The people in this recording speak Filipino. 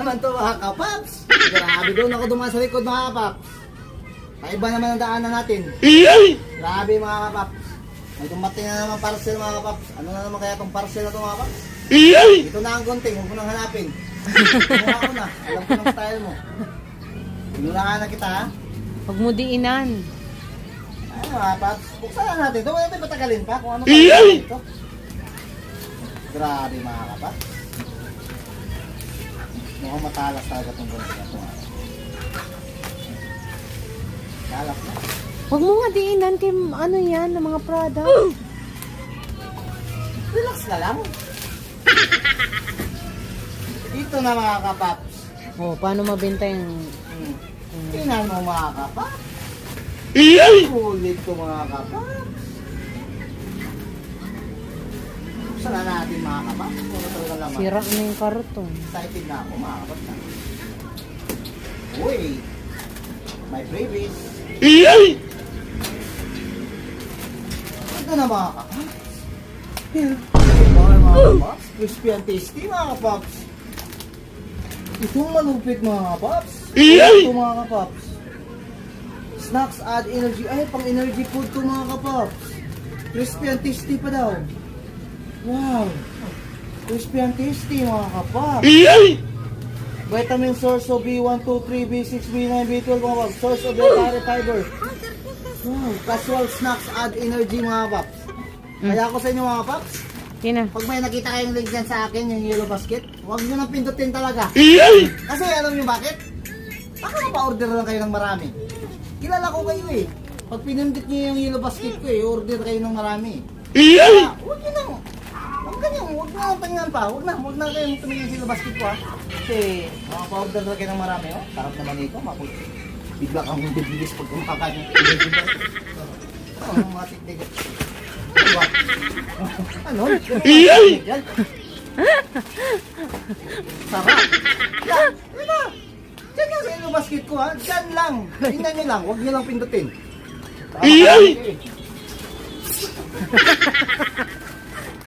naman to mga kapaps. Grabe doon ako dumaan sa likod mga kapaps. Paiba naman ang daanan natin. Grabe mga kapaps. May dumating na naman parcel mga kapaps. Ano na naman kaya tong parcel na to mga kapaps? Ito na ang gunting, huwag mo nang hanapin. Kumuha ko na, alam ko ng style mo. Pinulaan na kita ha. Huwag mo diinan. Ay mga kapaps, buksan na natin. Ito, natin patagalin pa kung ano pa ito. Grabe mga kapaps. Mukhang matalas talaga itong gunting na ito. Lalap na. Huwag mo nga diinan kay ano yan, ng mga product. Relax ka lang. Dito na mga kapaps. Oh, paano mabenta yung... Hmm. Tingnan mo mga kapaps. Ulit ko mga kapaps. Natin mga kapaps. Puro talaga laman. Sira na yung karton. Excited na ako mga kapaps. ha. Uy! My babies. Ito na mga kapaps. Mga mga kapaps. Crispy and tasty mga kapaps. Itong malupit mga kapaps. Ito mga kapaps. Snacks add energy. Ay, pang energy food to mga kapaps. Crispy and tasty pa daw. Wow. Crispy and tasty mga kapaps. Vitamin source of B1, 2, 3, B6, B9, B12 mga kapaps. Source of dietary fiber. Wow. Casual snacks add energy mga kapaps. Kaya ako sa inyo mga kapaps, Yun na. pag may nakita kayong link dyan sa akin, yung yellow basket, huwag nyo nang pindutin talaga. Kasi alam nyo bakit? Baka pa-order lang kayo ng marami. Kilala ko kayo eh. Pag pinindot nyo yung yellow basket ko eh, order kayo ng marami. Kaya, huwag nyo nang, ganyan, huwag na lang tingnan pa, huwag na, huwag na kayong tumingin sa basket ko ha. Kasi, makapa-order lang kayo ng marami, oh. Sarap naman ito, makul. Bigla kang bibilis pag kumakain. Oh, mga tiktik. Ano? Ano? Sarap. Yan. Na. Diyan lang sa ilong basket ko ha. Diyan lang. Tingnan nyo lang. Huwag nyo lang pindutin. Tama.